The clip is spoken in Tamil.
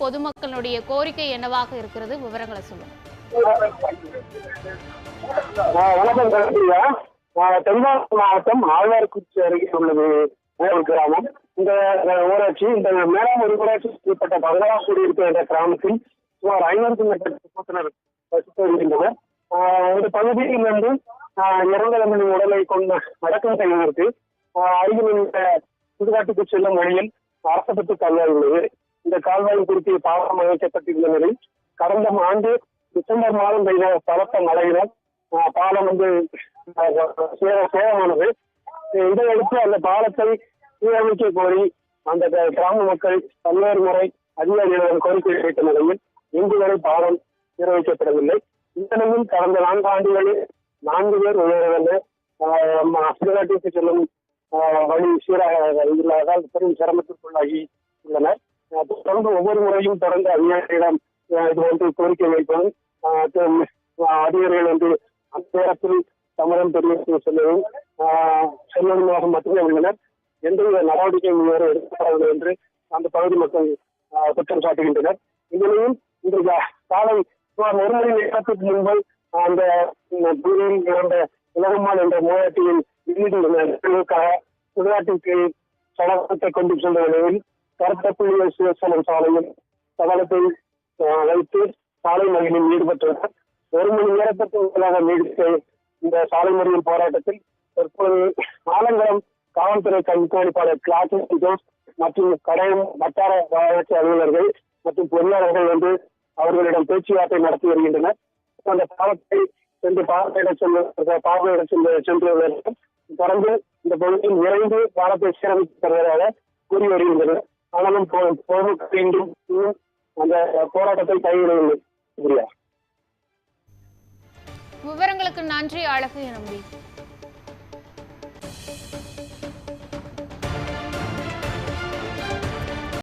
பொதுமக்களுடைய கோரிக்கை என்னவாக இருக்கிறது? விவரங்களை சொல்லுங்க. ஆஹ் வணக்கம் தென்காசி மாவட்டம் ஆழ்வார்குறிச்சி அருகே உள்ளது. கிராமம். இந்த ஊராட்சி இந்த மேலாம் ஒரு ஊராட்சி உட்பட்ட பங்களா குடியிருப்பு என்ற கிராமத்தில் சுமார் ஐநூறுக்கும் மேற்பட்ட குடும்பத்தினர் வசித்து வருகின்றனர் ஆஹ், இந்த பகுதியில் வந்து ஆஹ், உடலை கொண்ட அடக்கம் செய்வதற்கு ஆஹ், அருகில் இந்த சுடுகாட்டுக்கு செல்லும் வழியில் அரசப்பட்டு கால்வாய் உள்ளது கால்வாய் குறித்து குறுக்கே பாலம் அமைக்கப்பட்டிருந்த நிலையில் கடந்த ஆண்டு டிசம்பர் மாதம் பெய்த பலத்த மழையினால் பாலம் வந்து சேதமானது இதையடுத்து அந்த பாலத்தை சீரமைக்க கோரி அந்த கிராம மக்கள் பல்வேறு முறை அதிகாரிகளிடம் கோரிக்கை வைத்த நிலையில் இன்று வரை பாலம் சீரமைக்கப்படவில்லை இந்த நிலையில் கடந்த நான்கு ஆண்டுகளில் நான்கு பேர் உயிரிழந்து சுடுகாட்டிற்கு செல்லும் ஆஹ், வழி சீராக இல்லாததால் பெரும் சிரமத்திற்குள்ளாகி உள்ளனர். தொடர்ந்து ஒவ்வொரு முறையும் தொடர்ந்து அதிகாரிகளிடம் இது வந்து கோரிக்கை வைப்பதும் அதிகாரிகள் வந்து அந்த நேரத்தில் சமரம் தெரிவித்து சொல்லவும் ஆஹ், மட்டுமே உள்ளனர். எந்தவித நடவடிக்கையும் இதுவரை எடுக்கப்படவில்லை என்று அந்த பகுதி மக்கள் ஆஹ், குற்றம் சாட்டுகின்றனர். இந்நிலையில் இன்று காலை சுமார் ஒரு மணி நேரத்துக்கு முன்பு அந்த உம், பூமியில் இறந்த உலகம்மாள் என்ற மூவாட்டியின் நிகழ்வுக்காக சுடுகாட்டிற்கு சடலத்தை கொண்டு சென்ற நிலையில் கருத்த புள்ளியல் சாலையில் சடலத்தை வைத்து சாலை மறியலில் ஈடுபட்டுள்ளனர் ஒரு மணி நேரத்திற்கு மேலாக நீடித்த இந்த சாலை மறியல் போராட்டத்தில் தற்போது ஆலங்குளம் காவல்துறை கண்காணிப்பாளர் கிளாஸ் ஜோஸ் மற்றும் கடையம் வட்டார வளர்ச்சி அலுவலர்கள் மற்றும் பொறியாளர்கள் வந்து அவர்களிடம் பேச்சுவார்த்தை நடத்தி வருகின்றனர். அந்த பாலத்தை சென்று பார்வையிட செல்ல பார்வையிட சென்று சென்றுள்ளனர் தொடர்ந்து இந்த பகுதியில் விரைந்து பாலத்தை சீரமைத்து தருவதாக கூறி வருகின்றனர். ஆனாலும் பொ- பொதுமக்கள் அந்த போராட்டத்தை கைவிடவில்லை விவரங்களுக்கு நன்றி அழகு நம்பி